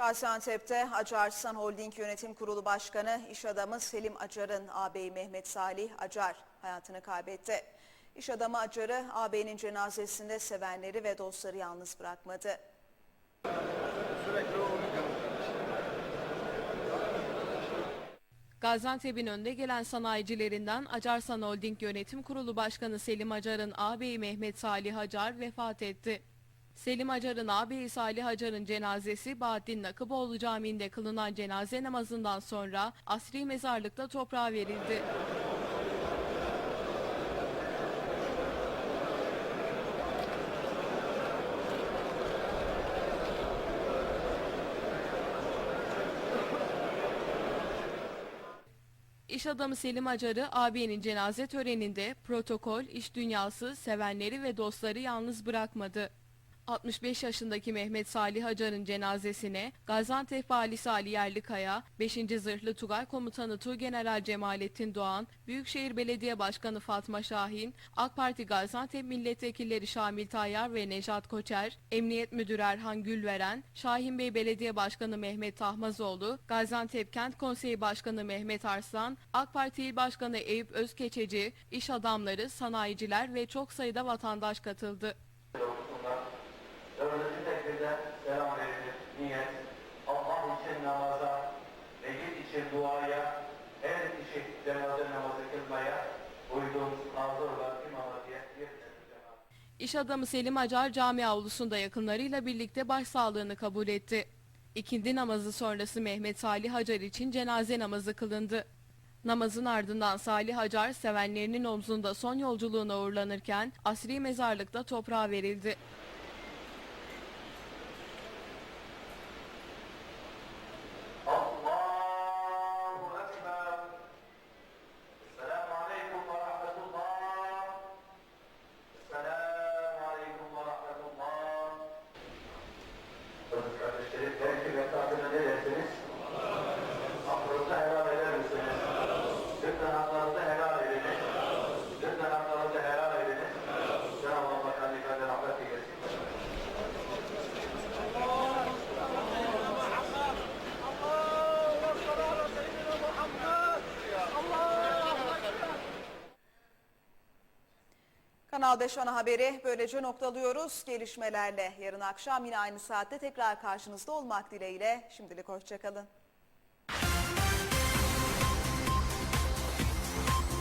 Gaziantep'te Acarsan Holding Yönetim Kurulu Başkanı iş adamı Selim Acar'ın ağabeyi Mehmet Salih Acar hayatını kaybetti. İş adamı Acar'ı ağabeyinin cenazesinde sevenleri ve dostları yalnız bırakmadı. Gaziantep'in önde gelen sanayicilerinden Acarsan Holding Yönetim Kurulu Başkanı Selim Acar'ın ağabeyi Mehmet Salih Acar vefat etti. Selim Acar'ın ağabeyi Salih Acar'ın cenazesi Bahattin Nakıboğlu Camii'nde kılınan cenaze namazından sonra asri mezarlıkta toprağa verildi. İş adamı Selim Acar'ı ağabeyinin cenaze töreninde protokol, iş dünyası, sevenleri ve dostları yalnız bırakmadı. 65 yaşındaki Mehmet Salih Acar'ın cenazesine Gaziantep Valisi Ali Yerlikaya, 5. Zırhlı Tugay Komutanı Tuğgeneral Cemalettin Doğan, Büyükşehir Belediye Başkanı Fatma Şahin, AK Parti Gaziantep Milletvekilleri Şamil Tayyar ve Nejat Koçer, Emniyet Müdürü Erhan Gülveren, Şahin Bey Belediye Başkanı Mehmet Tahmazoğlu, Gaziantep Kent Konseyi Başkanı Mehmet Arslan, AK Parti İl Başkanı Eyüp Özkeçeci, iş adamları, sanayiciler ve çok sayıda vatandaş katıldı. Dördüncü tekbirden selam verilir. Niyet, Allah için namaza, mecid için duaya, her kişi cenaze namazı kılmaya, uyduğum hazırlar imama diye bir. İş adamı Selim Acar cami avlusunda yakınlarıyla birlikte başsağlığını kabul etti. İkindi namazı sonrası Mehmet Salih Acar için cenaze namazı kılındı. Namazın ardından Salih Acar sevenlerinin omzunda son yolculuğuna uğurlanırken asri mezarlıkta toprağa verildi. Kanal 5 ana haberi böylece noktalıyoruz. Gelişmelerle yarın akşam yine aynı saatte tekrar karşınızda olmak dileğiyle. Şimdilik hoşçakalın.